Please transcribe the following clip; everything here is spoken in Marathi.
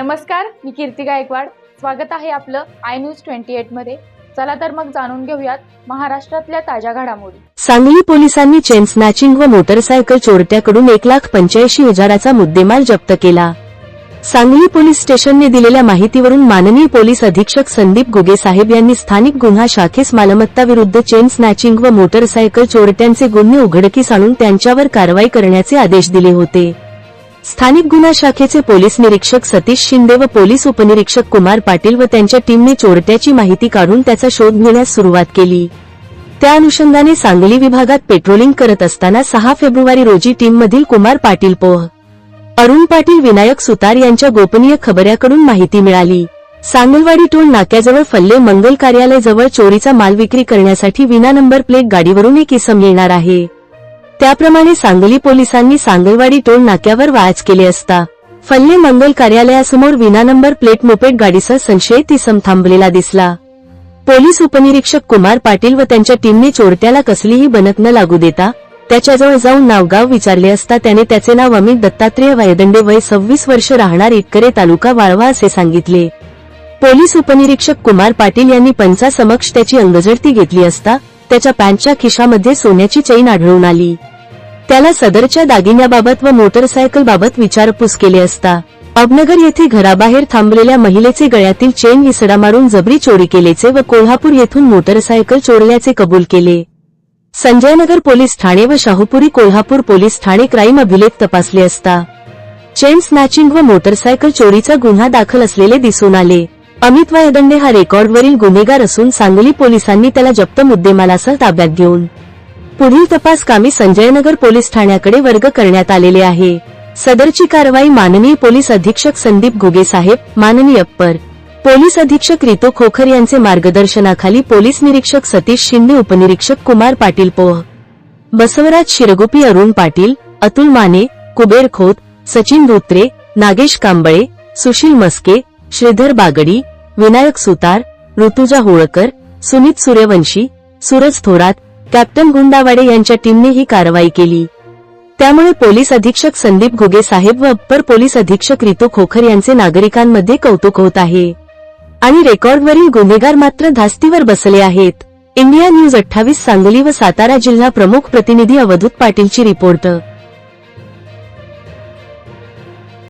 नमस्कार मी कीर्ती गायकवाड. स्वागत आहे आपलं आय न्यूज ट्वेंटी एटमध्ये. चला तर मग जाणून घेऊयात महाराष्ट्रातल्या ताज्या घडामोडी. सांगली पोलिसांनी चेन स्नॅचिंग व मोटरसायकल चोरट्याकडून एक लाख पंच्याऐंशी हजाराचा मुद्देमाल जप्त केला. सांगली पोलीस स्टेशनने दिलेल्या माहितीवरून माननीय पोलीस अधीक्षक संदीप गुगे साहेब यांनी स्थानिक गुन्हा शाखेस मालमत्ता विरुद्ध चेन स्नॅचिंग व मोटरसायकल चोरट्यांचे गुन्हे उघडकीस आणून त्यांच्यावर कारवाई करण्याचे आदेश दिले होते. स्थानिक गुन्हा शाखेचे पोलीस निरीक्षक सतीश शिंदे व पोलीस उपनिरीक्षक कुमार पाटील व त्यांच्या टीमने चोरट्याची माहिती काढून त्याचा शोध घेण्यास सुरुवात केली. त्या अनुषंगाने सांगली विभागात पेट्रोलिंग करत असताना सहा फेब्रुवारी रोजी टीममधील कुमार पाटील पोह अरुण पाटील विनायक सुतार यांच्या गोपनीय खबऱ्याकडून माहिती मिळाली. सांगलवाडी टोल नाक्याजवळ फल्ले मंगल कार्यालयाजवळ चोरीचा माल विक्री करण्यासाठी विना नंबर प्लेट गाडीवरून एक इसम येणार आहे. त्याप्रमाणे सांगली पोलिसांनी सांगलवाडी टोल नाक्यावर वाच केले असता. फल्ले मंगल कार्यालयासमोर विना नंबर प्लेट मोपेट गाडीसह संशयित इसम थांबलेला दिसला. पोलीस उपनिरीक्षक कुमार पाटील व त्यांच्या टीमने चोरट्याला कसलीही बनत न लागू देता त्याच्याजवळ जाऊन नावगाव विचारले असता त्याने त्याचे नाव अमित दत्तात्रेय वायदंडे वय सव्वीस वर्ष राहणार इटकरे तालुका वाळवा असे सांगितले. पोलीस उपनिरीक्षक कुमार पाटील यांनी पंचासमक्ष त्याची अंगझडती घेतली असता त्याच्या पॅन्टच्या खिशामध्ये सोन्याची चैन आढळून आली. त्याला सदरच्या दागिन्याबाबत व मोटरसायकल बाबत विचारपूस केली असता. अबनगर येथे घराबाहेर थांबलेल्या महिलेचे गळ्यातील चेन विसडा मारून जबरी चोरी केल्याचे व कोल्हापूर येथून मोटरसायकल चोरल्याचे कबूल केले. संजयनगर पोलीस ठाणे व शाहूपुरी कोल्हापूर पोलीस ठाणे क्राईम अभिलेख तपासले असता. चेन स्नॅचिंग व मोटरसायकल चोरीचा गुन्हा दाखल असलेले दिसून आले. अमित वायदंडे हा रेकॉर्डवरील गुन्हेगार असून सांगली पोलिसांनी त्याला जप्त मुद्देमालासह ताब्यात घेऊन पुढील तपास कामी संजयनगर पोलीस ठाण्याकडे वर्ग करण्यात आलेले आहे. सदरची कारवाई माननीय पोलीस अधीक्षक संदीप घुगे साहेब माननीय अप्पर. पोलीस अधीक्षक रितू खोखर यांचे मार्गदर्शनाखाली पोलीस निरीक्षक सतीश शिंदे उपनिरीक्षक कुमार पाटील पोह. बसवराज शिरगुपी अरुण पाटील अतुल माने कुबेर खोत सचिन धोत्रे नागेश कांबळे सुशील मस्के श्रीधर बागडी विनायक सुतार ऋतुजा होळकर सुमित सूर्यवंशी सूरज थोरात कॅप्टन गुंडावाडे यांच्या टीमने ही कारवाई केली. त्यामुळे पोलीस अधीक्षक संदीप घुगे साहेब व अप्पर पोलीस अधीक्षक रितो खोखर यांचे नागरिकांमध्ये कौतुक होत आहे. आणि रेकॉर्डवरील गुन्हेगार मात्र धास्तीवर बसले आहेत. इंडिया न्यूज अठ्ठावीस सांगली व सातारा जिल्हा प्रमुख प्रतिनिधी अवधूत पाटीलची रिपोर्ट